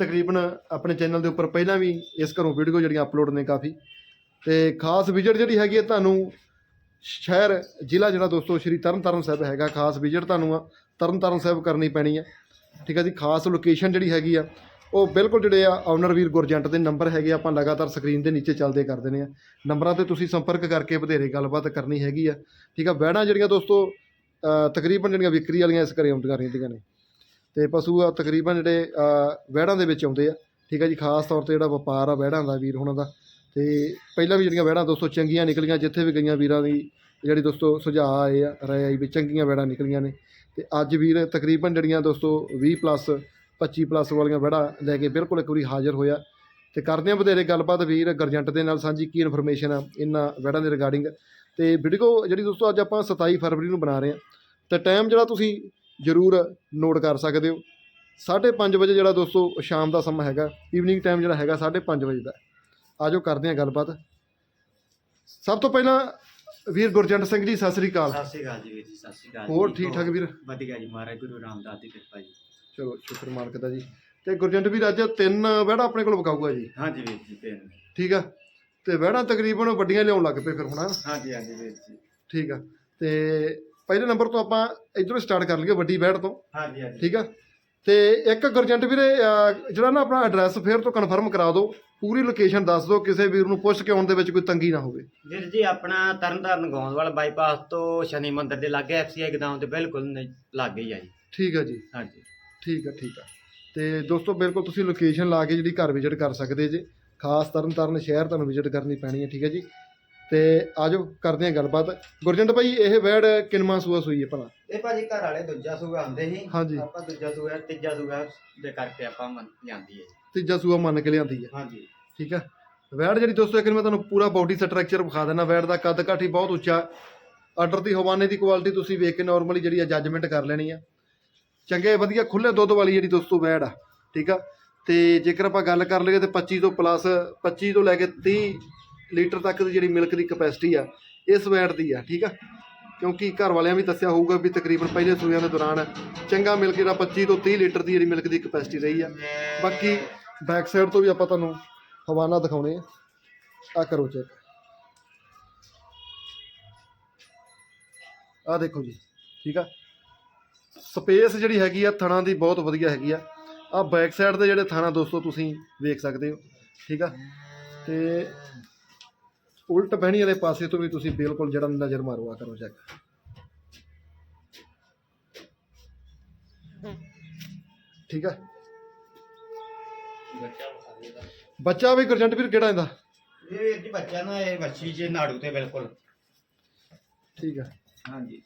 ਤਕਰੀਬਨ ਆਪਣੇ ਚੈਨਲ ਦੇ ਉੱਪਰ ਪਹਿਲਾਂ ਵੀ ਇਸ ਘਰੋਂ ਵੀਡੀਓ ਜਿਹੜੀਆਂ ਅਪਲੋਡ ਨੇ ਕਾਫੀ। ਤੇ ਖਾਸ ਵਿਜ਼ਿਟ ਜਿਹੜੀ ਹੈਗੀ ਹੈ ਤੁਹਾਨੂੰ ਸ਼ਹਿਰ, ਜ਼ਿਲ੍ਹਾ ਜਿਹੜਾ ਦੋਸਤੋ, ਸ਼੍ਰੀ ਤਰਨਤਾਰਨ ਸਾਹਿਬ ਹੈਗਾ। ਖਾਸ ਵਿਜ਼ਿਟ ਤੁਹਾਨੂੰ ਆ ਤਰਨਤਾਰਨ ਸਾਹਿਬ ਕਰਨੀ ਪੈਣੀ ਹੈ ਠੀਕ ਹੈ ਜੀ? ਖਾਸ ਲੋਕੇਸ਼ਨ ਜਿਹੜੀ ਹੈਗੀ ਆ, ਉਹ ਬਿਲਕੁਲ ਜਿਹੜੇ ਆ ਓਨਰ ਵੀਰ ਗੁਰਜੰਟ ਦੇ ਨੰਬਰ ਹੈਗੇ ਆਪਾਂ ਲਗਾਤਾਰ ਸਕਰੀਨ ਦੇ ਨੀਚੇ ਚੱਲਦੇ ਕਰਦੇ ਨੇ ਆ। ਨੰਬਰਾਂ ਤੇ ਤੁਸੀਂ ਸੰਪਰਕ ਕਰਕੇ ਵਧੇਰੇ ਗੱਲਬਾਤ ਕਰਨੀ ਹੈਗੀ ਆ। ਠੀਕ ਆ? ਵਹਿੜਾਂ ਜਿਹੜੀਆਂ ਦੋਸਤੋ ਤਕਰੀਬਨ ਜਿਹੜੀਆਂ ਵਿਕਰੀ ਵਾਲੀਆਂ ਇਸ ਘਰੇ ਆਉਂਦੀਆਂ ਰਹਿੰਦੀਆਂ ਨੇ। ਤੇ ਪਸ਼ੂ ਆ ਤਕਰੀਬਨ ਜਿਹੜੇ ਅ, ਵਹਿੜਾਂ ਦੇ ਵਿੱਚ ਆਉਂਦੇ ਆ। ਠੀਕ ਹੈ ਜੀ ਖਾਸ ਤੌਰ ਤੇ ਜਿਹੜਾ ਵਪਾਰ ਆ ਵਹਿੜਾਂ ਦਾ ਵੀਰ ਹੁਣਾਂ ਦਾ। ਤੇ ਪਹਿਲਾਂ ਵੀ ਜਿਹੜੀਆਂ ਵਹਿੜਾਂ ਦੋਸਤੋ ਚੰਗੀਆਂ ਨਿਕਲੀਆਂ ਜਿੱਥੇ ਵੀ ਗਈਆਂ ਵੀਰਾਂ ਦੀ ਜਿਹੜੀ ਦੋਸਤੋ ਸੁਝਾਅ ਆਏ ਆ ਰਾਏ ਆਈ ਵੀ ਚੰਗੀਆਂ ਵਹਿੜਾਂ ਨਿਕਲੀਆਂ ਨੇ। ਤੇ ਅੱਜ ਵੀਰ ਤਕਰੀਬਨ ਜਿਹੜੀਆਂ ਦੋਸਤੋ 20 ਪਲੱਸ 25 ਪਲੱਸ ਵਾਲੀਆਂ ਵਹਿੜਾਂ ਲੈ ਕੇ ਬਿਲਕੁਲ ਇੱਕ ਵਾਰੀ ਹਾਜ਼ਰ ਹੋਇਆ। ਤੇ ਕਰਦੇ ਆ ਵਧੇਰੇ ਗੱਲਬਾਤ ਵੀਰ ਗਰਜੰਟ ਦੇ ਨਾਲ ਸਾਂਝੀ ਕੀ ਇਨਫੋਰਮੇਸ਼ਨ ਆ ਇਹਨਾਂ ਵਹਿੜਾਂ ਦੇ ਰਿਗਾਰਡਿੰਗ ਤੇ ਵੀਡੀਓ ਜਿਹੜੀ ਦੋਸਤੋ ਅੱਜ ਆਪਾਂ 27 ਫਰਵਰੀ ਨੂੰ ਬਣਾ ਰਹੇ ਆ। ਤੇ ਟਾਈਮ ਜਿਹੜਾ ਤੁਸੀਂ ਜ਼ਰੂਰ ਨੋਟ ਕਰ ਸਕਦੇ ਹੋ। 5:30 ਵਜੇ ਜਿਹੜਾ ਦੋਸਤੋ ਸ਼ਾਮ ਦਾ ਸਮਾਂ ਹੈਗਾ ਈਵਨਿੰਗ ਟਾਈਮ ਜਿਹੜਾ ਹੈਗਾ 5:30 ਵਜੇ ਦਾ। ਆਜੋ ਕਰਦੇ ਆ ਗੱਲਬਾਤ। ਸਭ ਤੋਂ ਪਹਿਲਾਂ ਵੀਰ ਗੁਰਜੰਟ ਸਿੰਘ ਜੀ ਸਤਿ ਸ੍ਰੀ ਅਕਾਲ। ਸਤਿ ਸ਼੍ਰੀ ਅਕਾਲ ਜੀ ਵੀਰ ਜੀ ਸਤਿ ਸ਼੍ਰੀ ਅਕਾਲ ਹੋਰ। ਠੀਕ ਠਾਕ ਵੀਰ? ਵਧੀਆ ਜੀ ਮਹਾਰਾਜ ਗੁਰੂ ਰਾਮਦਾਸ ਦੀ ਕਿਰਪਾ ਜੀ। ਚਲੋ ਸ਼ੁਕਰ ਮਾਲਕ ਦਾ ਜੀ। ਤੇ ਗੁਰਜੰਟ ਵੀਰ ਅੱਜ ਤਿੰਨ ਵਹਿੜਾ ਆਪਣੇ ਕੋਲ ਵਿਕਾਊਗਾ ਜੀ। ਹਾਂਜੀ ਵੀਰ ਜੀ ਭੈਣ ਠੀਕ ਆ? ਤੇ ਵਹਿੜਾ ਤਕਰੀਬਨ ਵੱਡੀਆਂ ਲਿਆਉਣ ਲੱਗ ਪਏ ਫਿਰ ਹੁਣ? ਹਾਂਜੀ ਹਾਂਜੀ ਵੀਰ ਜੀ। ਠੀਕ ਆ। ਤੇ ਪਹਿਲੇ ਨੰਬਰ ਤੋਂ ਆਪਾਂ ਇਧਰੋਂ ਸਟਾਰਟ ਕਰ ਲਈਏ ਵੱਡੀ ਵਹਿੜ ਤੋਂ। ਹਾਂਜੀ ਹਾਂਜੀ। ਠੀਕ ਆ? ਤੇ ਇੱਕ ਗੁਰਜੰਟ ਵੀਰੇ ਅਹ, ਜਿਹੜਾ ਨਾ ਆਪਣਾ ਐਡਰੈਸ ਫੇਰ ਤੋਂ ਕਨਫਰਮ ਕਰਾ ਦਿਓ ਪੂਰੀ ਲੋਕੇਸ਼ਨ ਦੱਸ ਦਿਓ ਕਿਸੇ ਵੀਰ ਨੂੰ ਪੁੱਛ ਕੇ ਆਉਣ ਦੇ ਵਿੱਚ ਕੋਈ ਤੰਗੀ ਨਾ ਹੋਵੇ। ਵੀਰ ਜੀ ਆਪਣਾ ਤਰਨਤਾਰਨ ਗੋਂਦਵਾਲ ਬਾਈਪਾਸ ਤੋਂ ਸ਼ਨੀ ਮੰਦਿਰ ਦੇ ਲਾਗੇ ਐਫਸੀਆਈ ਗਦਾਮ ਦੇ ਬਿਲਕੁਲ ਨ- ਲਾਗੇ ਹੀ ਆ ਜੀ। ਠੀਕ ਆ ਜੀ। ਹਾਂਜੀ। ਠੀਕ ਆ ਠੀਕ ਆ। ਤੇ ਦੋਸਤੋ ਬਿਲਕੁਲ ਤੁਸੀਂ ਲੋਕੇਸ਼ਨ ਲਾ ਕੇ ਜਿਹੜੀ ਘਰ ਵਿਜ਼ਿਟ ਕਰ ਸਕਦੇ ਜੇ ਖਾਸ ਤਰਨਤਾਰਨ ਸ਼ਹਿਰ ਤੁਹਾਨੂੰ ਵਿਜ਼ਿਟ ਕਰਨੀ ਪੈਣੀ ਹੈ ਠੀਕ ਹੈ ਜੀ? ਤੇ ਆਜੋ ਕਰਦੇ ਹਾਂ ਗੱਲਬਾਤ। ਗੁਰਜੰਟ ਭਾਈ ਇਹ ਵੈੜ ਕਿੰਨਵਾਂ ਸੂਆ ਸੂਈ ਹੈ ਭਲਾ? ਇਹ ਭਾਜੀ ਘਰ ਵਾਲੇ ਦੂਜਾ ਸੂਆ ਆਉਂਦੇ ਸੀ। ਆਪਾਂ ਦੂਜਾ ਸੂਆ ਤੀਜਾ ਸੂਆ ਦੇ ਕਰਕੇ ਆਪਾਂ ਮੰਨ ਜਾਂਦੀ ਹੈ। ਜੀ। ਤੀਜਾ ਸੂਆ ਮੰਨ ਕੇ ਲਿਆਂਦੀ ਹੈ। ਹਾਂਜੀ। ਠੀਕ ਆ। ਵੈੜ ਜਿਹੜੀ ਦੋਸਤੋ ਇੱਕ ਵਾਰੀ ਮੈਂ ਤੁਹਾਨੂੰ ਪੂਰਾ ਬਾਡੀ ਸਟਰਕਚਰ ਵਿਖਾ ਦੇਣਾ ਵੈੜ ਦਾ ਕੱਦ ਕਾਠੀ ਬਹੁਤ ਉੱਚਾ। ਆਰਡਰ ਦੀ ਹਵਾਨੇ ਦੀ ਕੁਆਲਿਟੀ ਤੁਸੀਂ ਵੇਖ ਕੇ ਨਾਰਮਲੀ ਜਿਹੜੀ ਆ ਜੱਜਮੈਂਟ ਕਰ ਲੈਣੀ ਆ। ਚੰਗੇ ਵਧੀਆ ਖੁੱਲੇ ਦੁੱਧ ਵਾਲੀ ਜਿਹੜੀ ਦੋਸਤੋ ਵੈੜ ਆ। ਠੀਕ ਆ। ਤੇ ਜੇਕਰ ਆਪਾਂ ਗੱਲ ਕਰ ਲਈਏ ਤੇ 25 ਤੋਂ ਪਲੱਸ 25 ਤੋਂ ਲੈ ਕੇ 30 ਲੀਟਰ ਤੱਕ ਦੀ ਜਿਹੜੀ ਮਿਲਕ ਦੀ ਕਪੈਸਿਟੀ ਆ, ਇਸ ਵੈੜ ਦੀ ਆ, ਠੀਕ ਆ? ਕਿਉਂਕਿ ਘਰ ਵਾਲਿਆਂ ਵੀ ਦੱਸਿਆ ਹੋਊਗਾ ਵੀ ਤਕਰੀਬਨ ਪਹਿਲੇ ਸੂਆਂ ਦੇ ਦੌਰਾਨ ਚੰਗਾ ਮਿਲਕ ਜਿਹੜਾ 25 ਤੋਂ 30 ਲੀਟਰ ਦੀ ਜਿਹੜੀ ਮਿਲਕ ਦੀ ਕਪੈਸਿਟੀ ਰਹੀ ਆ। ਬਾਕੀ ਬੈਕ ਸਾਈਡ ਤੋਂ ਵੀ ਆਪਾਂ ਤੁਹਾਨੂੰ ਹਵਾਨਾ ਦਿਖਾਉਣੇ ਆ। ਆ ਕਰੋ ਚੈੱਕ ਆ ਦੇਖੋ ਜੀ, ਠੀਕ ਆ? ਸਪੇਸ ਜਿਹੜੀ ਹੈਗੀ ਆ, ਥਣਾ ਦੀ ਬਹੁਤ ਵਧੀਆ ਹੈਗੀ ਆ। ਆ ਬੈਕ ਸਾਈਡ ਦੇ ਜਿਹੜੇ ਥਾਣਾ ਦੋਸਤੋ ਤੁਸੀਂ ਵੇਖ ਸਕਦੇ ਹੋ, ਠੀਕ ਆ? ਤੇ ਉਲਟ ਬਹਿਣੀ ਵਾਲੇ ਪਾਸੇ ਤੋਂ ਵੀ ਤੁਸੀਂ ਬਿਲਕੁਲ ਜਿਹੜਾ ਨਜ਼ਰ ਮਾਰੋ ਆ ਕਰੋ ਚੈੱਕ ਠੀਕ ਆ? ਬੱਚਾ ਵੀ ਗੁਰਜੰਟ ਵੀਰ ਕਿਹੜਾ ਇਹਦਾ? ਇਹ ਵੀਰ ਜੀ ਬੱਚਾ ਨਾ ਇਹ ਵੱਛੀ ਜੇ ਨਾੜੂ ਤੇ ਬਿਲਕੁਲ। ਠੀਕ ਆ। ਹਾਂਜੀ।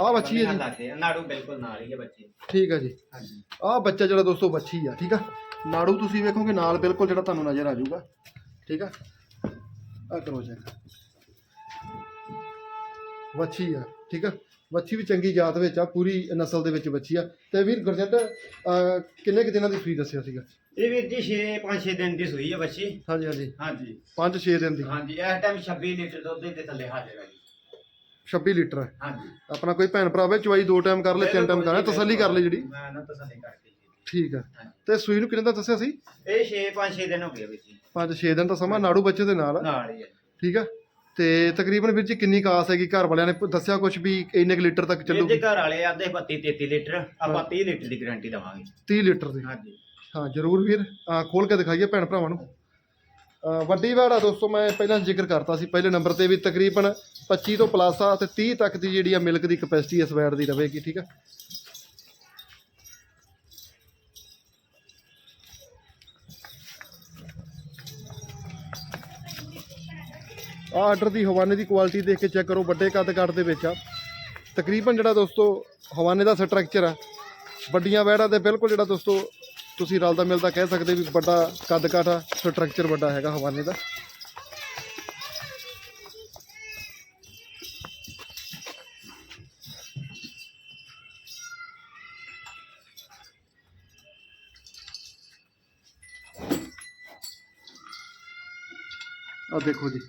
ਆਹ ਵੱਛੀ ਹੈ ਜੀ। ਆ, ਨਾੜੂ ਬਿਲਕੁਲ ਨਾਲ ਹੀ ਹੈ ਬੱਚੇ। ਠੀਕ ਆ ਜੀ। ਹਾਂਜੀ। ਆਹ ਬੱਚਾ ਜਿਹੜਾ ਦੋਸਤੋ ਵੱਛੀ ਆ ਠੀਕ ਆ? ਨਾੜੂ ਤੁਸੀਂ ਵੇਖੋਗੇ ਨਾਲ ਬਿਲਕੁਲ ਜਿਹੜਾ ਤੁਹਾਨੂੰ ਨਜ਼ਰ ਆ ਜਾਊਗਾ। ਠੀਕ ਆ? ਆ ਕਰੋ ਚੈੱਕ ਵੱਛੀ ਆ ਠੀਕ ਆ? ਵੱਛੀ ਵੀ ਚੰਗੀ ਜਾਤ ਵਿੱਚ ਆ ਪੂਰੀ ਨਸਲ ਦੇ ਵਿੱਚ ਵੱਛੀ ਆ। ਤੇ ਵੀਰ ਗੁਰਜੰਟ ਅਹ, ਕਿੰਨੇ ਕੁ ਦਿਨਾਂ ਦੀ ਸੂਈ ਦੱਸਿਆ ਸੀਗਾ? ਇਹ ਵੀਰ ਜੀ 6 5-6 ਦਿਨ ਦੀ ਸੂਈ ਹੈ ਬੱਚੀ ਹਾਂਜੀ ਹਾਂਜੀ। ਹਾਂਜੀ। 5-6 ਦਿਨ ਦੀ। ਹਾਂਜੀ ਇਸ ਟਾਈਮ 26 ਲੀਟਰ ਦੁੱਧ ਦੇ ਥੱਲੇ ਹਾਜ਼ਰ ਹੈ ਜੀ। 26 ਲੀਟਰ। ਹੈ ਹਾਂਜੀ। ਆਪਣਾ ਕੋਈ ਭੈਣ ਭਰਾ ਵੇ ਚਵਾਈ ਦੋ ਟਾਈਮ ਕਰ ਲੈ ਤਿੰਨ ਟਾਈਮ ਕਰ ਲੈ ਤਸੱਲੀ ਕਰ ਲੈ ਜਿਹੜੀ। ਮੈਂ ਨਾ ਤਸੱਲੀ ਕਰਕੇ ਜੀ ਠੀਕ ਆ। ਤੇ ਸੂਈ ਨੂੰ ਕਿੰਨੇ ਦਾ ਦੱਸਿਆ ਸੀ? ਇਹ 6 5-6 ਦਿਨ ਹੋ ਗਏ ਵੀਰ ਜੀ। 5-6 ਦਿਨ ਦਾ ਸਮਾਂ ਨਾੜੂ ਬੱਚੇ ਦੇ ਨਾਲ ਆ। ਨਾਲ ਹੀ ਹੈ ਠੀਕ ਆ। ਤੇ ਤਕਰੀਬਨ ਵੀਰ ਜੀ ਕਿੰਨੀ ਕਾਸ ਹੈਗੀ? ਘਰ ਵਾਲਿਆਂ ਨੇ ਪ- ਦੱਸਿਆ ਕੁਝ ਵੀ ਇੰਨੇ ਕੁ ਲੀਟਰ ਤੱਕ ਇਹਦੇ ਚੱਲੂਗੀ ਘਰ ਵਾਲੇ ਆਦੇ 32 33 ਲੀਟਰ ਆਪਾਂ 30 ਲੀਟਰ ਦੀ ਗਾਰੰਟੀ ਦਵਾਂਗੇ। 30 ਲੀਟਰ ਦੀ? ਹਾਂਜੀ। ਹਾਂ ਜਰੂਰ ਵੀਰ। ਆ ਖੋਲ ਕੇ ਦਿਖਾਈਏ ਭੈਣ ਭਰਾਵਾਂ ਨੂੰ। ਅਹ ਵੱਡੀ ਵਾੜਾ ਦੋਸਤੋ ਮੈਂ ਪਹਿਲਾਂ ਜ਼ਿਕਰ ਕਰਤਾ ਸੀ ਪਹਿਲੇ ਨੰਬਰ ਤੇ ਵੀ ਤਕਰੀਬਨ 25 ਤੋਂ ਪਲੱਸ ਆ ਤੇ 30 ਤੱਕ ਦੀ ਜਿਹੜੀ ਆ ਮਿਲਕ ਦੀ ਕਪੈਸਿਟੀ ਇਸ ਵੈੜ ਦੀ ਰਹੇਗੀ ਠੀਕ ਆ? ਆ ਆਰਡਰ ਦੀ ਹਵਾਨੇ ਦੀ ਕੁਆਲਿਟੀ ਦੇਖ ਕੇ ਚੈੱਕ ਕਰੋ, ਵੱਡੇ ਕੱਦ ਕੱਟ ਦੇ ਵਿੱਚ ਆ। ਤਕਰੀਬਨ ਜਿਹੜਾ ਦੋਸਤੋ, ਹਵਾਨੇ ਦਾ ਸਟਰਕਚਰ ਆ। ਵੱਡੀਆਂ ਵੈੜਾਂ ਦੇ ਬਿਲਕੁਲ ਜਿਹੜਾ ਦੋਸਤੋ, ਤੁਸੀਂ ਰਲਦਾ ਮਿਲਦਾ ਕਹਿ ਸਕਦੇ ਵੀ ਵੱਡਾ ਕੱਦ ਆ ਸਟਰਕਚਰ ਵੱਡਾ ਹੈਗਾ ਹਵਾਨੇ ਦਾ। ਆ ਦੇਖੋ ਜੀ।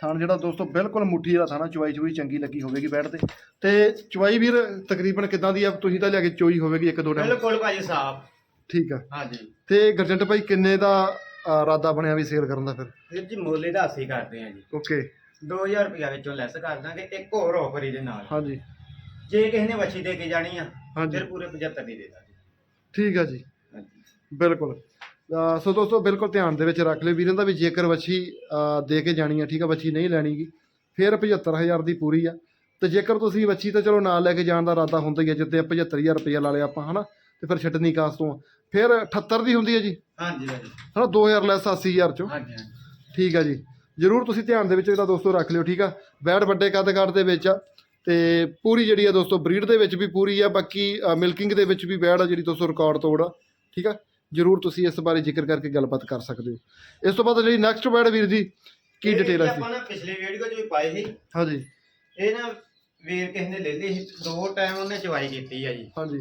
ਥਾਣ ਜਿਹੜਾ ਦੋਸਤੋ ਬਿਲਕੁਲ ਮੁੱਠੀ ਵਾਲਾ ਥਾਣਾ ਚੁਆਈ ਚੁਈ ਚੰਗੀ ਲੱਗੀ ਹੋਵੇਗੀ ਬੈਠ ਤੇ। ਤੇ ਚੁਆਈ ਵੀਰ ਤਕਰੀਬਨ ਕਿਦਾਂ ਦੀ ਆ? ਤੁਸੀਂ ਤਾਂ ਲਿਆ ਕੇ ਚੋਈ ਹੋਵੇਗੀ ਇੱਕ ਦੋ ਟਾਈਮ ਬਿਲਕੁਲ ਭਾਜੀ ਸਾਫ਼। ਠੀਕ ਆ। ਹਾਂਜੀ। ਤੇ ਗਰਜੰਟ ਭਾਈ ਕਿੰਨੇ ਦਾ ਇਰਾਦਾ ਬਣਿਆ ਵੀ ਸੇਲ ਕਰਨ ਦਾ ਫਿਰ? ਵੀਰ ਜੀ ਮੋਲੇ ਦਾ ਅਸੀਂ ਕਰਦੇ ਆ ਜੀ। ਓਕੇ। 2000 ਰੁਪਇਆ ਵਿੱਚੋਂ ਲੈਸ ਕਰ ਦਾਂਗੇ ਇੱਕ ਹੋਰ ਆਫਰ ਇਹਦੇ ਨਾਲ। ਹਾਂਜੀ। ਜੇ ਕਿਸੇ ਨੇ ਵੱਛੀ ਦੇ ਕੇ ਜਾਣੀ ਆ ਹਾਂਜੀ। ਫਿਰ ਪੂਰੇ 75 ਦੀ ਦੇ ਦਾਂਗੇ। ਠੀਕ ਆ ਜੀ। ਹਾਂਜੀ। ਬਿਲਕੁਲ। ਸੋ ਦੋਸਤੋ ਬਿਲਕੁਲ ਧਿਆਨ ਦੇ ਵਿੱਚ ਰੱਖ ਲਿਓ। ਵੀਰਾਂ ਦਾ ਵੀ ਜੇਕਰ ਵੱਛੀ ਦੇ ਕੇ ਜਾਣੀ ਆ ਠੀਕ ਆ ਵੱਛੀ ਨਹੀਂ ਲੈਣੀਗੀ ਫਿਰ 75000 ਦੀ ਪੂਰੀ ਆ। ਤੇ ਜੇਕਰ ਤੁਸੀਂ ਵੱਛੀ ਤਾਂ ਚਲੋ ਨਾਲ ਲੈ ਕੇ ਜਾਣ ਦਾ ਇਰਾਦਾ ਹੁੰਦਾ ਹੀ ਆ ਜਿੱਤੇ 75000 ਰੁਪਇਆ ਲਾ ਲਿਆ ਆਪਾਂ ਹਨਾ ਤੇ ਫਿਰ ਛੱਡਣੀ ਕਾਸ ਤੋਂ। ਫਿਰ 78 ਦੀ ਹੁੰਦੀ ਹੈ ਜੀ? ਹਾਂਜੀ ਭਾਜੀ ਹਨਾ 2000 ਲੈਸ 80000 ਚੋਂ। ਹਾਂਜੀ ਹਾਂਜੀ। ਠੀਕ ਆ ਜੀ। ਜਰੂਰ ਤੁਸੀਂ ਧਿਆਨ ਦੇ ਵਿੱਚ ਇਹਦਾ ਦੋਸਤੋ ਰੱਖ ਲਿਓ ਠੀਕ ਆ। ਬੈਡ ਵੱਡੇ ਕੱਦ ਕਾਠ ਦੇ ਵਿੱਚ ਆ ਤੇ ਪੂਰੀ ਜਿਹੜੀ ਆ ਦੋਸਤੋ ਬਰੀਡ ਦੇ ਵਿੱਚ ਵੀ ਪੂਰੀ ਆ ਬਾਕੀ ਮਿਲਕਿੰਗ ਦੇ ਵਿੱਚ ਵੀ ਬੈਡ ਆ ਜਿਹੜੀ ਦੋਸਤੋ ਰਿਕਾਰਡ ਤੋੜ ਆ ਠੀਕ ਆ। ਜਰੂਰ ਤੁਸੀਂ ਇਸ ਬਾਰੇ ਜ਼ਿਕਰ ਕਰਕੇ ਗੱਲਬਾਤ ਕਰ ਸਕਦੇ ਹੋ। ਇਸ ਤੋਂ ਬਾਅਦ ਜਿਹੜੀ ਨੈਕਸਟ ਬੈਡ ਵੀਰ ਜੀ ਕੀ ਡਿਟੇਲ ਹੈ ਆਪਾਂ ਨਾ ਪਿਛਲੀ ਵੀਡੀਓ 'ਚ ਵੀ ਪਾਈ ਸੀ। ਹਾਂਜੀ। ਇਹ ਨਾ ਵੀਰ ਕਿਸੇ ਨੇ ਲੈ ਲਈ ਸੀ ਦੋ ਟਾਈਮ ਉਹਨੇ ਚਵਾਈ ਕੀਤੀ ਆ ਜੀ। ਹਾਂਜੀ।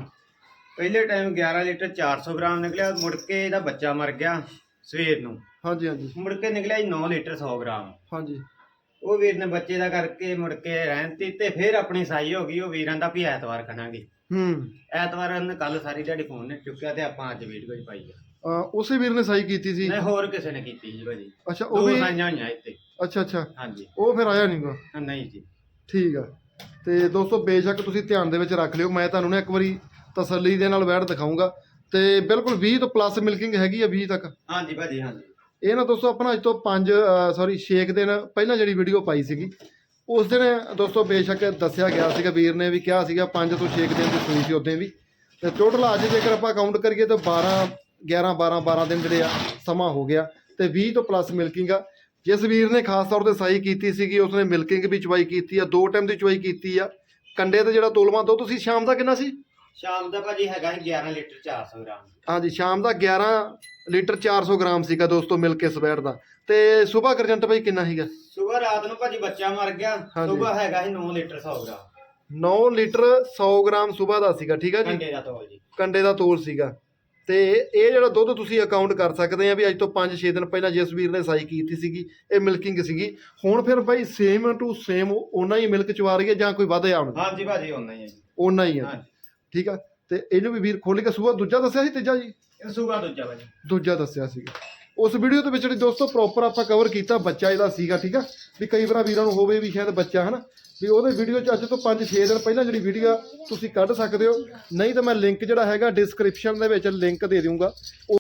ਪਹਿਲੇ ਟਾਈਮ 11 ਲੀਟਰ 400 ਗ੍ਰਾਮ ਨਿਕਲਿਆ ਮੁੜ ਕੇ ਇਹਦਾ ਬੱਚਾ ਮਰ ਗਿਆ ਸਵੇਰ ਨੂੰ। ਹਾਂਜੀ ਹਾਂਜੀ। ਮੁੜ ਕੇ ਨਿਕਲਿਆ ਜੀ 9 ਲੀਟਰ 100 ਗ੍ਰਾਮ। ਹਾਂਜੀ। ਉਹ ਵੀਰ ਨੇ ਬੱਚੇ ਦਾ ਕਰਕੇ ਮੁੜ ਕੇ ਰਹਿਣਤੀ ਤੇ ਫਿਰ ਆਪਣੀ ਸਾਈ ਹੋ ਗਈ ਉਹ ਵੀਰਾਂ ਦਾ ਵੀ ਐਤਵਾਰ ਖਣਾਂਗੇ ਹੂੰ। ਐਤਵਾਰ ਉਹਨੇ ਕੱਲ ਸਾਰੀ ਦਿਹਾੜੀ ਫੋਨ ਨੇ ਚੁੱਕਿਆ ਤੇ ਆਪਾਂ ਅੱਜ ਵੀਡੀਓ 'ਚ ਪਾਈ ਆ। ਉਸੇ ਵੀਰ ਨੇ ਸਾਈ ਕੀਤੀ ਸੀ? ਨਹੀਂ ਹੋਰ ਕਿਸੇ ਨੇ ਕੀਤੀ ਜੀ ਭਾਜੀ। ਅੱਛਾ ਉਹ ਦੋ ਵੀ ਸਾਈਆਂ ਹੋਈਆਂ ਇੱਥੇ। ਅੱਛਾ ਅੱਛਾ। ਹਾਂਜੀ। ਉਹ ਫਿਰ ਆਇਆ ਨਹੀਂਗਾ ਨਹੀਂ ਜੀ। ਠੀਕ ਆ। ਤੇ ਦੋਸਤੋ ਬੇਸ਼ੱਕ ਤੁਸੀਂ ਧਿਆਨ ਦੇ ਵਿੱਚ ਰੱਖ ਲਿਓ ਮੈਂ ਤੁਹਾਨੂੰ ਨਾ ਇੱਕ ਵਾਰੀ ਤਸੱਲੀ ਦੇ ਨਾਲ ਬੈਠ ਦਿਖਾਉਂਗਾ ਤੇ ਬਿਲਕੁਲ 20 ਤੋਂ ਪਲੱਸ ਮਿਲਕਿੰਗ ਹੈਗੀ ਆ 20 ਤੱਕ। ਹਾਂਜੀ ਭਾਜੀ ਹਾਂਜੀ। ਇਹ ਨਾ ਦੋਸਤੋ ਆਪਣਾ ਅੱਜ ਤੋਂ 5 ਸੌਰੀ 6 ਦਿਨ ਪਹਿਲਾਂ ਜਿਹੜੀ ਵੀਡੀਓ ਪਾਈ ਸੀਗੀ ਉਸ ਦਿਨ ਦੋਸਤੋ ਬੇਸ਼ੱਕ ਦੱਸਿਆ ਗਿਆ ਸੀਗਾ, ਵੀਰ ਨੇ ਵੀ ਕਿਹਾ ਸੀਗਾ 5 ਤੋਂ 6 ਦਿਨ ਦੀ ਸੂਈ ਸੀ ਉਦੋਂ ਵੀ। ਤੇ ਟੋਟਲ ਅੱਜ ਜੇਕਰ ਆਪਾਂ ਕਾਊਂਟ ਕਰੀਏ ਤਾਂ 12 11 12 12 ਦਿਨ ਜਿਹੜੇ ਆ, ਸਮਾਂ ਹੋ ਗਿਆ। ਤੇ 20 ਤੋਂ ਪਲੱਸ ਮਿਲਕਿੰਗ ਆ। ਜਿਸ ਵੀਰ ਨੇ ਖਾਸ ਤੌਰ ਤੇ ਸਾਈ ਕੀਤੀ ਸੀਗੀ, ਉਸਨੇ ਮਿਲਕਿੰਗ ਵੀ ਚਵਾਈ ਕੀਤੀ ਆ, ਦੋ ਟਾਈਮ ਦੀ ਚਵਾਈ ਕੀਤੀ ਆ। ਕੰਡੇ ਤੇ ਜਿਹੜਾ ਤੋਲਵਾ ਦੋ ਤੁਸੀਂ ਸ਼ਾਮ ਦਾ ਕਿੰਨਾ ਸੀ? ਸ਼ਾਮ ਦਾ ਭਾਜੀ ਹੈਗਾ ਸੀ 11 ਲੀਟਰ 400 ਗ੍ਰਾਮ। ਹਾਂਜੀ ਸ਼ਾਮ ਦਾ 11 ਲੀਟਰ 400 ਗ੍ਰਾਮ ਸੀਗਾ ਦੋਸਤੋ ਮਿਲ ਕੇ ਸਵੈਟ ਦਾ। ਤੇ ਸਵੇਰ ਗਰਜੰਟ ਭਾਈ ਕਿੰਨਾ ਸੀਗਾ? ਸਵੇਰ ਰਾਤ ਨੂੰ ਭਾਜੀ ਬੱਚਾ ਮਰ ਗਿਆ ਹਾਂਜੀ। ਸਵੇਰ ਹੈਗਾ ਸੀ 9 ਲੀਟਰ 100 ਗ੍ਰਾਮ। 9 ਲੀਟਰ 100 ਗ੍ਰਾਮ ਸਵੇਰ ਦਾ ਸੀਗਾ ਠੀਕ ਆ ਜੀ? ਘੰਟੇ ਦਾ ਤੋਲ ਜੀ। ਕੰਡੇ ਦਾ ਤੋਲ ਸੀਗਾ। ਤੇ ਇਹ ਜਿਹੜਾ ਦੁੱਧ ਤੁਸੀਂ ਅਕਾਊਂਟ ਕਰ ਸਕਦੇ ਆ ਵੀ ਅੱਜ ਤੋਂ 5-6 ਦਿਨ ਪਹਿਲਾਂ ਜਿਸ ਵੀਰ ਨੇ ਸਾਈ ਕੀਤੀ ਸੀਗੀ ਇਹ ਮਿਲਕਿੰਗ ਸੀਗੀ। ਹੁਣ ਫਿਰ ਭਾਈ ਸੇਮ ਟੂ ਸੇਮ ਉਹਨਾਂ ਹੀ ਮਿਲਕ ਚਵਾ ਰਹੀ ਹੈ ਜਾਂ ਕੋਈ ਵਧਿਆ ਹੁਣ ਹਾਂਜੀ ਭਾਜੀ ਹੁੰਦਾ ਹੀ ਹੈ ਜੀ। ਉਹਨਾਂ ਹੀ ਆ। ਹਾਂਜੀ। ਠੀਕ ਆ? ਤੇ ਇਹਨੂੰ ਵੀ ਵੀਰ ਖੋਲ ਕੇ ਸਵੇਰ ਦੂਜਾ ਦੱਸਿਆ ਸੀ ਤੀਜਾ ਜੀ? ਇਹ ਸੂਗਾ ਦੂਜਾ ਭਾਜੀ ਦੂਜਾ ਦੱਸਿਆ ਸੀਗਾ। ਉਸ ਵੀਡੀਓ ਦੇ ਵਿੱਚ ਜਿਹੜੀ ਦੋਸਤੋ ਪ੍ਰੋਪਰ ਆਪਾਂ ਕਵਰ ਕੀਤਾ ਬੱਚਾ ਇਹਦਾ ਸੀਗਾ ਠੀਕ ਆ? ਵੀ ਕਈ ਵਾਰ ਵੀਰਾਂ ਨੂੰ ਹੋਵੇ ਵੀ ਸ਼ਾਇਦ ਬੱਚਾ ਹਨਾ? ਵੀ ਉਹਦੇ ਵੀਡੀਓ 'ਚ ਅੱਜ ਤੋਂ 5-6 ਦਿਨ ਪਹਿਲਾਂ ਜਿਹੜੀ ਵੀਡੀਓ ਤੁਸੀਂ ਕੱਢ ਸਕਦੇ ਹੋ। ਨਹੀਂ ਤਾਂ ਮੈਂ ਲਿੰਕ ਜਿਹੜਾ ਹੈਗਾ ਡਿਸਕ੍ਰਿਪਸ਼ਨ ਦੇ ਵਿੱਚ ਲਿੰਕ ਦੇ ਦਊਂਗਾ। ਉਹ-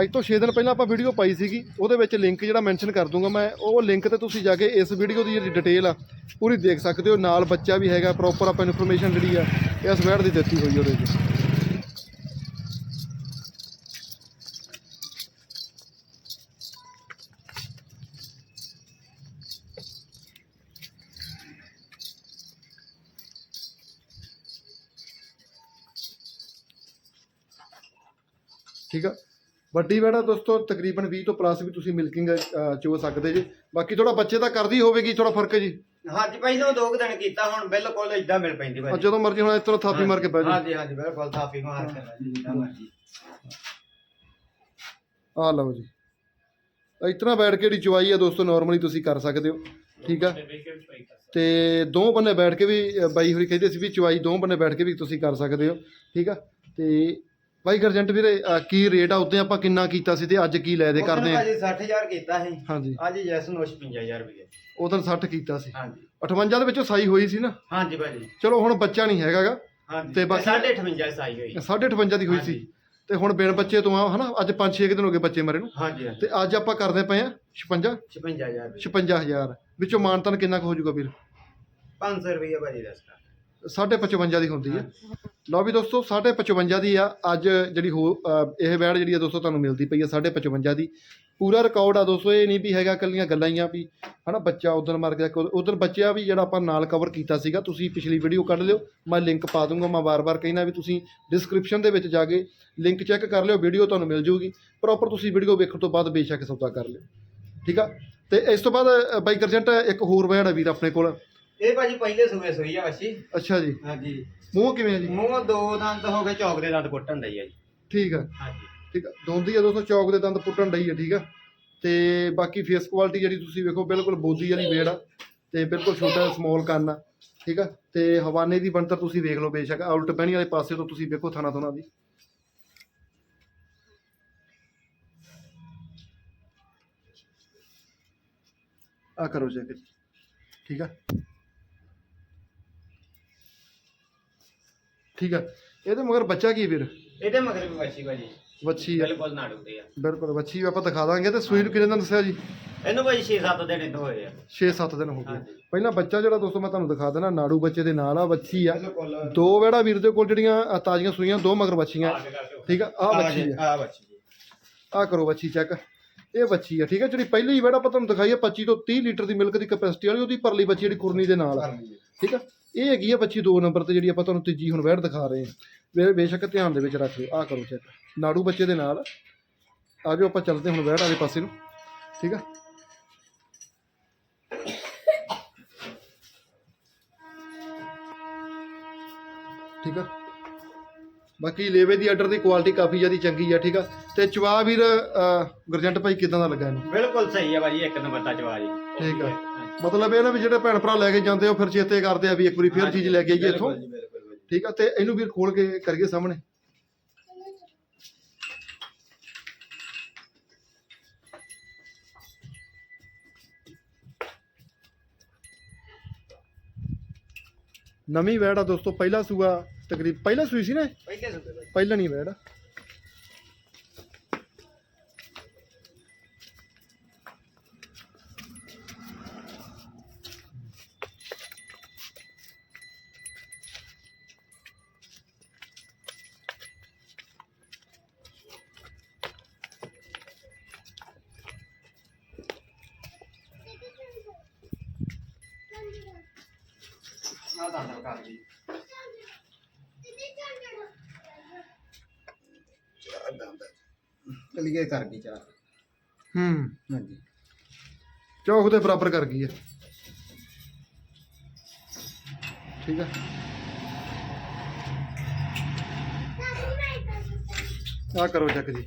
ਅੱਜ ਤੋਂ 6 ਦਿਨ ਪਹਿਲਾਂ ਆਪਾਂ ਵੀਡੀਓ ਪਾਈ ਸੀਗੀ, ਉਹਦੇ ਵਿੱਚ ਲਿੰਕ ਜਿਹੜਾ ਮੈਂਸ਼ਨ ਕਰ ਦੂੰਗਾ ਮੈਂ, ਉਹ ਲਿੰਕ ਤੇ ਤੁਸੀਂ ਜਾ ਕੇ ਇਸ ਵੀਡੀਓ ਦੀ ਜਿਹੜੀ ਡਿਟੇਲ ਆ, ਪੂਰੀ ਦੇਖ ਸਕਦੇ ਹੋ, ਨਾਲ ਬੱਚਾ ਵੀ ਹੈਗਾ ਪ੍ਰੋਪਰ ਆਪਾਂ ਇਨਫੋਰਮੇਸ਼ਨ ਜਿਹੜੀ ਆ ਇਸ ਵੈਡ ਦੀ ਦਿੱਤੀ ਹੋਈ ਉਹਦੇ ਵਿੱਚ। ਠੀਕ ਆ? ਵੱਡੀ ਵੈੜਾ ਦੋਸਤੋ ਤਕਰੀਬਨ 20 ਤੋਂ ਪਲੱਸ ਵੀ ਤੁਸੀਂ ਮਿਲਕਿੰਗ ਚੋ ਸਕਦੇ ਜੀ। ਬਾਕੀ ਥੋੜਾ ਬੱਚੇ ਤਾਂ ਕਰਦੀ ਹੋਵੇਗੀ ਥੋੜਾ ਫ਼ਰਕ ਹੈ ਜੀ। ਹਾਂਜੀ ਪਹਿਲਾਂ ਦੋ ਕੁ ਦਿਨ ਕੀਤਾ ਹੁਣ ਬਿਲਕੁਲ ਇਦਾਂ ਮਿਲ ਪੈਂਦੀ ਭਾਜੀ ਜਦੋਂ ਮਰਜ਼ੀ ਹੁਣ ਇਸ ਤਰ੍ਹਾਂ ਥਾਪੀ ਮਾਰ ਕੇ ਬਹਿ ਜਾਓ। ਹਾਂਜੀ ਹਾਂਜੀ ਬਿਲਕੁਲ ਥਾਪੀ ਮਾਰ ਕੇ ਜਿੱਦਾਂ ਮਰਜ਼ੀ। ਆ ਲਓ ਜੀ। ਤਰ੍ਹਾਂ ਬੈਠ ਕੇ ਜਿਹੜੀ ਚਵਾਈ ਆ ਦੋਸਤੋ ਨਾਰਮਲੀ ਤੁਸੀਂ ਕਰ ਸਕਦੇ ਹੋ। ਠੀਕ ਆ? ਤੇ ਦੋ ਬੰਨੇ ਬੈਠ ਕੇ ਵੀ ਬਾਈ ਹੋਰੀ ਕਹਿੰਦੇ ਸੀ ਵੀ ਚਵਾਈ ਦੋ ਬੰਨੇ ਬੈਠ ਕੇ ਵੀ ਤੁਸੀਂ ਕਰ ਸਕਦੇ ਹੋ। ਠੀਕ ਆ? ਤੇ ਬਾਈ ਗਰਜੰਟ ਵੀਰੇ ਅ, ਕੀ ਰੇਟ ਆ? ਉੱਤੇ ਆਪਾਂ ਕਿੰਨਾ ਕੀਤਾ ਸੀ ਤੇ ਅੱਜ ਕੀ ਲੈ ਦੇ ਕਰਦੇ ਆ? ਭਾਜੀ 60000 ਕੀਤਾ ਸੀ। ਹਾਂਜੀ। ਅੱਜ ਜੈਸ ਨੂੰ 55000 ਰੁਪਏ ਉਦੋਂ 60 ਕੀਤਾ ਸੀ। ਹਾਂਜੀ। 58 ਦੇ ਵਿੱਚੋਂ ਸਾਈ ਹੋਈ ਸੀ ਨਾ? ਹਾਂਜੀ ਭਾਜੀ। ਚਲੋ ਹੁਣ ਬੱਚਾ ਨਹੀਂ ਹੈਗਾਗਾ ਹਾਂਜੀ। ਤੇ ਤੇ ਬਾਕੀ- 58 ਸਾਈ ਹੋਈ। 58 ਦੀ ਹੋਈ ਸੀ। ਹਾਂਜੀ। ਤੇ ਹੁਣ ਬਿਨ ਬੱਚੇ ਤੋਂ ਆ ਹਨਾ? ਅੱਜ 5-6 ਦਿਨ ਹੋ ਗਏ ਬੱਚੇ ਮਰੇ ਨੂੰ। ਹਾਂਜੀ ਹਾਂਜੀ। ਤੇ ਅੱਜ ਆਪਾਂ ਕਰਦੇ ਪਏ ਆ 56 56000 ਰੁਪਏ 56000 ਵਿੱਚੋਂ ਮਾਨਤਨ ਕਿੰਨਾ ਕੁ ਹੋ ਜਾਊਗਾ ਵੀਰ? 500 ਰੁਪਏ ਭਾਜੀ ਸਟਾਰਟ 55 ਦੀ ਹੁੰਦੀ ਹੈ। ਲਓ ਵੀ ਦੋਸਤੋ 55 ਦੀ ਆ। ਅੱਜ ਜਿਹੜੀ ਹੋ ਅ, ਇਹ ਵੈੜ ਜਿਹੜੀ ਆ ਦੋਸਤੋ ਤੁਹਾਨੂੰ ਮਿਲਦੀ ਪਈ ਆ 55 ਦੀ। ਪੂਰਾ ਰਿਕਾਰਡ ਆ ਦੋਸਤੋ ਇਹ ਨਹੀਂ ਵੀ ਹੈਗਾ ਕੱਲੀਆਂ ਗੱਲਾਂ ਹੀ ਆ ਵੀ ਹਨਾ ਬੱਚਾ ਉਧਰ ਮਰ ਗਿਆ ਉਧਰ ਬੱਚਿਆ ਵੀ ਜਿਹੜਾ ਆਪਾਂ ਨਾਲ ਕਵਰ ਕੀਤਾ ਸੀਗਾ ਤੁਸੀਂ ਪਿਛਲੀ ਵੀਡੀਓ ਕੱਢ ਲਿਓ ਮੈਂ ਲਿੰਕ ਪਾ ਦੂੰਗਾ ਮੈਂ ਵਾਰ-ਵਾਰ ਕਹਿਣਾ ਵੀ ਤੁਸੀਂ ਡਿਸਕ੍ਰਿਪਸ਼ਨ ਦੇ ਵਿੱਚ ਜਾ ਕੇ ਲਿੰਕ ਚੈੱਕ ਕਰ ਲਿਓ ਵੀਡੀਓ ਤੁਹਾਨੂੰ ਮਿਲ ਜੂਗੀ। ਪ੍ਰੋਪਰ ਤੁਸੀਂ ਵੀਡੀਓ ਵੇਖਣ ਤੋਂ ਬਾਅਦ ਬੇਸ਼ੱਕ ਸੌਦਾ ਕਰ ਲਿਓ। ਠੀਕ ਆ? ਤੇ ਇਸ ਤੋਂ ਬਾਅਦ ਅ, ਬਾਈ ਗਰਜੰਟ ਇੱਕ ਹੋਰ ਵੈੜ ਆ ਵੀਰ ਆਪਣੇ ਕੋਲ। ਇਹ ਭਾਜੀ ਪਹਿਲੇ ਸੂਏ ਸੋਈ ਆ ਵੱਛੀ ਅੱਛਾ ਜੀ। ਹਾਂਜੀ। ਮੂੰਹ ਕਿਵੇਂ ਹੈ ਜੀ? ਮੂੰਹ ਦੋ ਦੰਦ ਹੋ ਗਏ ਚੌਕ ਦੇ ਦੰਦ ਪੁੱਟਣ ਦਈ ਆ ਜੀ। ਠੀਕ ਆ। ਹਾਂਜੀ। ਠੀਕ ਆ। ਦੋਂਦੀ ਆ ਦੋਸਤੋ ਚੌਕ ਦੇ ਦੰਦ ਪੁੱਟਣ ਡਈ ਆ ਠੀਕ ਆ। ਤੇ ਬਾਕੀ ਫੇਸ ਕੁਆਲਿਟੀ ਜਿਹੜੀ ਤੁਸੀਂ ਵੇਖੋ ਬਿਲਕੁਲ ਬੋਦੀ ਵਾਲੀ ਵੇੜ ਆ। ਤੇ ਬਿਲਕੁਲ ਛੋਟਾ ਸਮਾਲ ਕੰਨ ਆ ਠੀਕ ਆ। ਤੇ ਹਵਾਨੇ ਦੀ ਬਣਤਰ ਤੁਸੀਂ ਵੇਖ ਲਓ ਬੇਸ਼ੱਕ ਆਹ ਉਲਟ ਬਹਿਣੀ ਵਾਲੇ ਪਾਸੇ ਤੋਂ ਤੁਸੀਂ ਵੇਖੋ ਥਾਣਾ ਥੋਣਾ ਦੀ ਆ ਕਰੋ ਚੈੱਕ ਠੀਕ ਆ। ਠੀਕ ਆ। ਇਹਦੇ ਮਗਰ ਬੱਚਾ ਕੀ ਵੀਰ? ਇਹਦੇ ਮਗਰ ਵੀ ਵੱਛੀ ਭਾਜੀ। ਵੱਛੀ ਆ। ਬਿਲਕੁਲ ਨਾੜੂ ਦੇ ਆ। ਬਿਲਕੁਲ ਵੱਛੀ ਆਪਾਂ ਦਿਖਾ ਦਾਂਗੇ ਤੇ ਸੂਈ ਨੂੰ ਕਿੰਨੇ ਦਿਨ ਦੱਸਿਆ ਜੀ? ਇਹਨੂੰ ਭਾਜੀ 6-7 ਦਿਨ ਇਦੋਂ ਹੋਏ ਆ। 6-7 ਦਿਨ ਹੋ ਗਏ। ਪਹਿਲਾਂ ਬੱਚਾ ਜਿਹੜਾ ਦੋਸਤੋ ਮੈਂ ਤੁਹਾਨੂੰ ਦਿਖਾ ਦੇਣਾ ਨਾੜੂ ਬੱਚੇ ਦੇ ਨਾਲ ਆ ਵੱਛੀ ਆ। ਦੋ ਵੇੜਾ ਵੀਰ ਦੇ ਕੋਲ ਜਿਹੜੀਆਂ ਤਾਜ਼ੀਆਂ ਸੂਈਆਂ ਦੋ ਮਗਰ ਬੱਚੀਆਂ ਠੀਕ ਆ ਆ ਬੱਚੀ ਆ। ਆ ਵੱਛੀ ਕਰੋ ਬੱਚੀ ਚੈੱਕ ਇਹ ਬੱਚੀ ਆ ਠੀਕ ਆ ਜਿਹੜੀ ਪਹਿਲੀ ਵੇੜਾ ਆਪਾਂ ਤੁਹਾਨੂੰ ਦਿਖਾਈ ਆ 25 ਤੋਂ 30 ਲੀਟਰ ਦੀ ਮਿਲਕ ਦੀ ਕਪੈਸਿਟੀ ਵਾਲੀ ਉਹਦੀ ਪਰਲੀ ਬੱਚੀ ਜਿਹੜੀ ਕੁਰਨੀ ਦੇ ਨਾਲ ਆ। ਠੀਕ ਆ? ਇਹ ਹੈਗੀ ਆ ਬੱਚੀ ਦੋ ਨੰਬਰ ਤੇ ਜਿਹੜੀ ਆਪਾਂ ਤੁਹਾਨੂੰ ਤੀਜੀ ਹੁਣ ਵੈੜ ਦਿਖਾ ਰਹੇ ਹਾਂ। ਬੇਸ਼ੱਕ ਧਿਆਨ ਦੇ ਵਿੱਚ ਰੱਖ ਲਿਓ ਆ ਕਰੋ ਚੈੱਕ ਨਾੜੂ ਬੱਚੇ ਦੇ ਨਾਲ। ਆਜੋ ਆਪਾਂ ਚੱਲਦੇ ਹੁਣ ਵੈੜ ਵਾਲੇ ਪਾਸੇ ਨੂੰ, ਠੀਕ ਆ? ਠੀਕ ਆ? ਬਾਕੀ ਲੇਵੇ ਦੀ ਆਰਡਰ ਦੀ ਕੁਆਲਿਟੀ ਕਾਫੀ ਜ਼ਿਆਦਾ ਚੰਗੀ ਆ ਠੀਕ ਆ? ਤੇ ਚਵਾ ਵੀਰ ਗੁਰਜੰਟ ਭਾਈ ਕਿਦਾਂ ਦਾ ਲੱਗਾ ਇਹਨੂੰ? ਬਿਲਕੁਲ ਸਹੀ ਆ ਭਾਜੀ ਇੱਕ ਨੰਬਰ ਦਾ ਚਵਾ ਜੀ। ਠੀਕ ਆ। ਮਤਲਬ ਇਹ ਨਾ ਵੀ ਜਿਹੜੇ ਭੈਣ ਭਰਾ ਲੈ ਕੇ ਜਾਂਦੇ ਉਹ ਫਿਰ ਚੇਤੇ ਕਰਦੇ ਆ ਵੀ ਇੱਕ ਵਾਰੀ ਫੇਰ ਚੀਜ਼ ਲੈ ਕੇ ਆਈਏ ਇੱਥੋਂ। ਠੀਕ ਆ ਤੇ ਇਹਨੂੰ ਵੀਰ ਖੋਲ ਕੇ ਕਰੀਏ ਸਾਹਮਣੇ। ਨਵੀਂ ਵੈੜ ਆ ਦੋਸਤੋ ਪਹਿਲਾ ਸੂਆ ਤਕਰੀਬ ਪਹਿਲਾ ਸੂਈ ਸੀ ਨਾ ਇਹ? ਪਹਿਲੇ ਸੁਣਦੇ ਭਾਜੀ ਪਹਿਲਾਂ ਨਹੀਂ ਕਲੀਅਰ ਕਰ ਗਈ ਚਾਰ ਹੂੰ। ਹਾਂਜੀ। ਚੌਕ ਦੇ ਬਰਾਬਰ ਕਰ ਗਈ ਹੈ ਠੀਕ ਹੈ ਆ ਕਰੋ ਚੱਕ ਜੀ।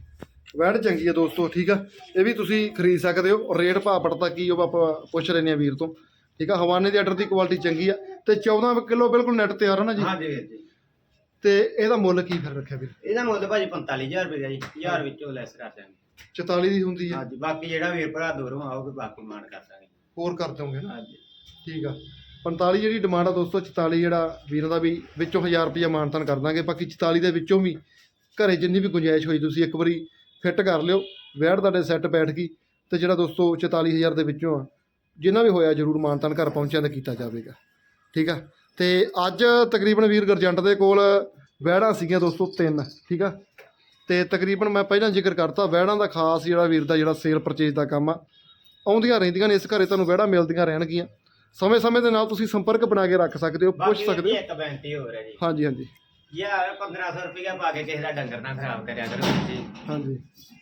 ਵੈੜ ਚੰਗੀ ਹੈ ਦੋਸਤੋ ਠੀਕ ਆ। ਇਹ ਵੀ ਤੁਸੀਂ ਖਰੀਦ ਸਕਦੇ ਹੋ। ਰੇਟ ਭਾਅ ਪੜਤਾ ਕੀ ਉਹ ਆਪਾਂ ਪੁੱਛ ਰਹੇ ਨੇ ਵੀਰ ਤੋਂ। ਠੀਕ ਆ ਹਵਾਨੇ ਦੇ ਆਰਡਰ ਦੀ ਕੁਆਲਿਟੀ ਚੰਗੀ ਆ। ਤੇ 14 ਕਿਲੋ ਬਿਲਕੁਲ ਨੈਟ ਤਿਆਰ ਆ ਨਾ ਜੀ। ਹਾਂਜੀ ਵੀਰ ਜੀ। ਤੇ ਇਹਦਾ ਮੁੱਲ ਕੀ ਫਿਰ ਰੱਖਿਆ ਵੀਰ? ਇਹਦਾ ਮੁੱਲ ਭਾਜੀ 45000 ਰੁਪਏ ਦਾ ਜੀ 1000 ਵਿੱਚੋਂ ਲੈਸ ਕਰ ਦਾਂਗੇ 44 ਦੀ ਹੁੰਦੀ ਹੈ ਹਾਂਜੀ ਬਾਕੀ ਜਿਹੜਾ ਵੀਰ ਭਰਾ ਦੂਰੋਂ ਆਓਗੇ ਬਾਕੀ ਮਾਨ ਕਰ ਦਾਂਗੇ ਹੋਰ ਕਰ ਦੋਗੇ ਨਾ? ਹਾਂਜੀ। ਠੀਕ ਆ। 45 ਜਿਹੜੀ ਡਿਮਾਂਡ ਆ ਦੋਸਤੋ 44 ਜਿਹੜਾ ਵੀਰਾਂ ਦਾ ਵੀ ਵਿੱਚੋਂ 1000 ਰੁਪਇਆ ਮਾਨਤਾਨ ਕਰ ਦਾਂਗੇ ਬਾਕੀ 44 ਦੇ ਵਿੱਚੋਂ ਵੀ ਘਰੇ ਜਿੰਨੀ ਵੀ ਗੁੰਜਾਇਸ਼ ਹੋਈ ਤੁਸੀਂ ਇੱਕ ਵਾਰੀ ਫਿੱਟ ਕਰ ਲਿਓ ਵੈੜ ਤੁਹਾਡੇ ਸੈੱਟ ਬੈਠ ਗਈ ਤੇ ਜਿਹੜਾ ਦੋਸਤੋ 44000 ਦੇ ਵਿੱਚੋਂ ਆ ਜਿੰਨਾ ਵੀ ਹੋਇਆ ਜਰੂਰ ਮਾਨਤਾਨ ਘਰ ਪਹੁੰਚਿਆ ਤਾਂ ਕੀਤਾ ਜਾਵੇਗਾ। ਠੀਕ ਆ? ਤੇ ਅੱਜ ਤਕਰੀਬਨ ਵੀਰ ਗਰਜੰਟ ਦੇ ਕੋਲ ਵੈੜਾਂ ਸੀਗੀਆਂ ਦੋਸਤੋ ਤਿੰਨ ਠੀਕ ਆ? ਤੇ ਤਕਰੀਬਨ ਮੈਂ ਪਹਿਲਾਂ ਜ਼ਿਕਰ ਕਰਤਾ ਵੈੜਾਂ ਦਾ ਖਾਸ ਜਿਹੜਾ ਵੀਰ ਦਾ ਜਿਹੜਾ ਸੇਲ ਪਰਚੇਜ ਦਾ ਕੰਮ ਆ ਆਉਂਦੀਆਂ ਰਹਿੰਦੀਆਂ ਨੇ ਇਸ ਘਰੇ ਤੁਹਾਨੂੰ ਵੈੜਾਂ ਮਿਲਦੀਆਂ ਰਹਿਣਗੀਆਂ। ਸਮੇਂ-ਸਮੇਂ ਦੇ ਨਾਲ ਤੁਸੀਂ ਸੰਪਰਕ ਬਣਾ ਕੇ ਰੱਖ ਸਕਦੇ ਹੋ ਪੁੱਛ ਸਕਦੇ ਹੋ। ਇੱਕ ਹੋਰ ਹੈ ਜੀ। ਹਾਂਜੀ ਹਾਂਜੀ। ਯਾਰ 1500 ਰੁਪਇਆ ਪਾ ਕੇ ਕਿਸੇ ਦਾ ਡੰਗਰ ਨਾ ਖਰਾਬ ਕਰਿਆ ਕਰੋ ਜੀ। ਹਾਂਜੀ।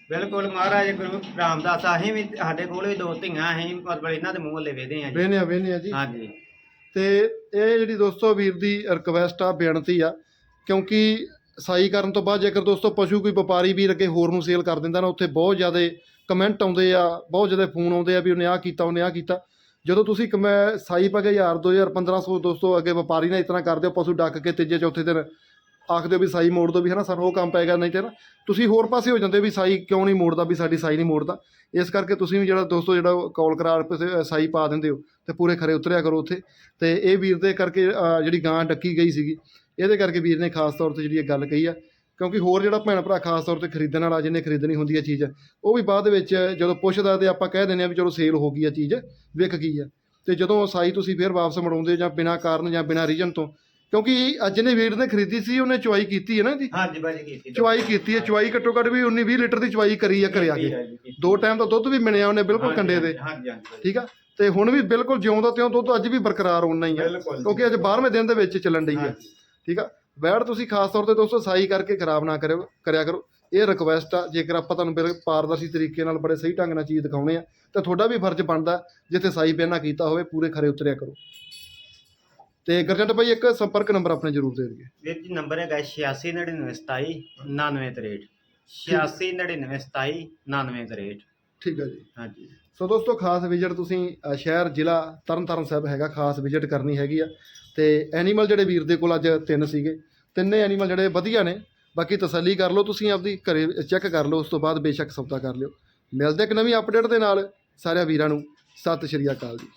ਬਿਲਕੁਲ ਮਹਾਰਾਜ ਗੁਰੂ ਰਾਮਦਾਸ ਅਸੀਂ ਵੀ ਸਾਡੇ ਕੋਲ ਵੀ ਦੋ ਧੀਆਂ ਅਸੀਂ ਪਰ ਇਹਨਾਂ ਦੇ ਮੂੰਹ ਲੈ ਵੇਦੇ ਆ ਜੀ। ਵੇਨੇ ਆ ਵੇਨੇ ਆ ਜੀ। ਹਾਂਜੀ। ਤੇ ਇਹ ਜਿਹੜੀ ਦੋਸਤੋ ਵੀਰ ਦੀ ਰਿਕਵੈਸਟ ਆ, ਬੇਨਤੀ ਆ, ਕਿਉਂਕਿ ਸਾਈ ਕਰਨ ਤੋਂ ਬਾਅਦ ਜੇਕਰ ਦੋਸਤੋ ਪਸ਼ੂ ਕੋਈ ਵਪਾਰੀ ਵੀਰ ਅੱਗੇ ਹੋਰ ਨੂੰ ਸੇਲ ਕਰ ਦਿੰਦਾ ਨਾ, ਉੱਥੇ ਬਹੁਤ ਜ਼ਿਆਦਾ ਕਮੈਂਟ ਆਉਂਦੇ ਆ, ਬਹੁਤ ਜ਼ਿਆਦਾ ਫੋਨ ਆਉਂਦੇ ਆ ਵੀ ਉਹਨੇ ਆਹ ਕੀਤਾ, ਉਹਨੇ ਆਹ ਕੀਤਾ। ਜਦੋਂ ਤੁਸੀਂ ਕਮੈ, ਸਾਈ ਪਾ ਕੇ 1000 2000 1500 ਦੋਸਤੋ ਅੱਗੇ ਵਪਾਰੀ ਨਾਲ ਇਤਨਾ ਕਰਦੇ ਹੋ, ਪਸ਼ੂ ਡੱਕ ਕੇ ਤੀਜੇ, ਚੌਥੇ ਦਿਨ ਆਖਦੇ ਹੋ ਵੀ ਸਾਈ ਮੋੜ ਦੋ ਵੀ ਹਨਾ ਸਾਨੂੰ ਉਹ ਕੰਮ ਪੈ ਗਿਆ, ਨਹੀਂ ਤੇ ਨਾ ਤੁਸੀਂ ਹੋਰ ਪਾਸੇ ਹੋ ਜਾਂਦੇ ਵੀ ਸਾਈ ਕਿਉਂ ਨਹੀਂ ਮੋੜਦਾ, ਵੀ ਸਾਡੀ ਸਾਈ ਨਹੀਂ ਮੋੜਦਾ। ਇਸ ਕਰਕੇ ਤੁਸੀਂ ਵੀ ਜਿਹੜਾ ਦੋਸਤੋ ਜਿਹੜਾ ਕਾਲ ਕਰਾਰ ਕੇ ਸਾਈ ਪਾ ਦਿੰਦੇ ਹੋ ਤੇ ਪੂਰੇ ਖਰੇ ਉਤਰਿਆ ਕਰੋ ਉੱਥੇ। ਤੇ ਇਹ ਵੀਰ ਦੇ ਕਰਕੇ ਜਿਹੜੀ ਗਾਂ ਡੱਕੀ ਗਈ ਸੀਗੀ, ਇਹਦੇ ਕਰਕੇ ਵੀਰ ਨੇ ਖਾਸ ਤੌਰ ਤੇ ਜਿਹੜੀ ਇਹ ਗੱਲ ਕਹੀ ਆ। ਕਿਉਂਕਿ ਹੋਰ ਜਿਹੜਾ ਭੈਣ ਭਰਾ ਖਾਸ ਤੌਰ ਤੇ ਖਰੀਦਣ ਵਾਲਾ, ਜਿਹਨੇ ਖਰੀਦਣੀ ਹੁੰਦੀ ਹੈ ਚੀਜ਼, ਉਹ ਵੀ ਬਾਅਦ ਵਿੱਚ ਜਦੋਂ ਪੁੱਛਦਾ ਤੇ ਆਪਾਂ ਕਹਿ ਦਿੰਦੇ ਆ ਵੀ ਚਲੋ ਸੇਲ ਹੋ ਗਈ ਆ ਚੀਜ਼, ਵਿਕ ਗਈ ਆ। ਤੇ ਜਦੋਂ ਸਾਈ ਤੁਸੀਂ ਫਿਰ ਵਾਪਸ ਮੜਾਉਂਦੇ ਜਾਂ ਬਿਨਾਂ ਕਾਰਨ ਜਾਂ ਬਿਨਾਂ ਰੀਜਨ ਤੋਂ ਕਿਉਂਕਿ ਅੱਜ ਜਿਹਨੇ ਵੀਰ ਨੇ ਖਰੀਦੀ ਸੀ ਉਹਨੇ ਚੁਆਈ ਕੀਤੀ ਹੈ ਨਾ ਜੀ ਹਾਂਜੀ ਬਾਜੀ ਕੀਤੀ ਚੁਆਈ ਕੀਤੀ ਹੈ ਚੁਆਈ ਘੱਟੋ ਘੱਟ ਵੀ 19 20 ਲੀਟਰ ਦੀ ਚੁਆਈ ਕਰੀ ਆ ਘਰੇ ਆ ਕੇ ਦੋ ਟਾਈਮ ਦਾ ਦੁੱਧ ਵੀ ਮਿਲਿਆ ਉਹਨੇ ਬਿਲਕੁਲ ਕੰਡੇ ਦੇ ਹਾਂਜੀ ਹਾਂਜੀ ਠੀਕ ਆ? ਤੇ ਹੁਣ ਵੀ ਬਿਲਕੁਲ ਜਿਉਂ ਦਾ ਤਿਉਂ ਦੁੱਧ ਅੱਜ ਵੀ ਬਰਕਰਾਰ ਹੋਣਾ ਹੀ ਆ। ਬਿਲਕੁਲ ਕਿਉਂਕਿ ਅੱਜ 12ਵੇਂ ਦਿਨ ਦੇ ਵਿੱਚ ਚੱਲਣ ਡਈ ਆ। ਠੀਕ ਆ? ਵੈੜ ਤੁਸੀਂ ਖਾਸ ਤੌਰ ਤੇ ਦੋਸਤੋ ਸਾਈ ਕਰਕੇ ਖਰਾਬ ਨਾ ਕਰਿਓ ਕਰਿਆ ਕਰੋ। ਇਹ ਰਿਕਵੈਸਟ ਆ ਜੇਕਰ ਆਪਾਂ ਤੁਹਾਨੂੰ ਬਿਲ ਪਾਰਦਰਸ਼ੀ ਤਰੀਕੇ ਨਾਲ ਬੜੇ ਸਹੀ ਢੰਗ ਨਾਲ ਚੀਜ਼ ਦਿਖਾਉਣੇ ਆ ਤਾਂ ਤੁਹਾਡਾ ਵੀ ਫਰਜ਼ ਬਣਦਾ ਜਿੱਥੇ ਸਾਈ ਪਹਿਨਾ ਕੀਤਾ ਹੋਵੇ ਪੂਰੇ ਖਰੇ ਉਤਰਿਆ ਕਰੋ। ਤੇ ਗਰਜੰਟ ਭਾਈ ਇੱਕ ਸੰਪਰਕ ਨੰਬਰ ਆਪਣੇ ਜ਼ਰੂਰ ਦੇ ਦਿਓ। ਵੀਰ ਜੀ ਨੰਬਰ ਹੈਗਾ 869927 9963 869927 9963 ਠੀਕ ਆ ਜੀ। ਹਾਂਜੀ। ਸੋ ਦੋਸਤੋ ਖਾਸ ਵਿਜ਼ਿਟ ਤੁਸੀਂ ਅ, ਸ਼ਹਿਰ ਜ਼ਿਲ੍ਹਾ ਤਰਨਤਾਰਨ ਸਾਹਿਬ ਹੈਗਾ ਖਾਸ ਵਿਜ਼ਿਟ ਕਰਨੀ ਹੈਗੀ ਆ। ਤੇ ਐਨੀਮਲ ਜਿਹੜੇ ਵੀਰ ਦੇ ਕੋਲ ਅੱਜ ਤਿੰਨ ਸੀਗੇ। ਤਿੰਨੇ ਐਨੀਮਲ ਜਿਹੜੇ ਵਧੀਆ ਨੇ। ਬਾਕੀ ਤਸੱਲੀ ਕਰ ਲਓ ਤੁਸੀਂ ਆਪਦੀ ਘਰੇ ਚੈੱਕ ਕਰ ਲਓ ਉਸ ਤੋਂ ਬਾਅਦ ਬੇਸ਼ੱਕ ਸੌਦਾ ਕਰ ਲਿਓ। ਮਿਲਦੇ ਇੱਕ ਨਵੀਂ ਅਪਡੇਟ ਦੇ ਨਾਲ। ਸਾਰਿਆਂ ਵੀਰਾਂ ਨੂੰ ਸਤਿ ਸ਼੍ਰੀ ਅਕਾਲ ਜੀ।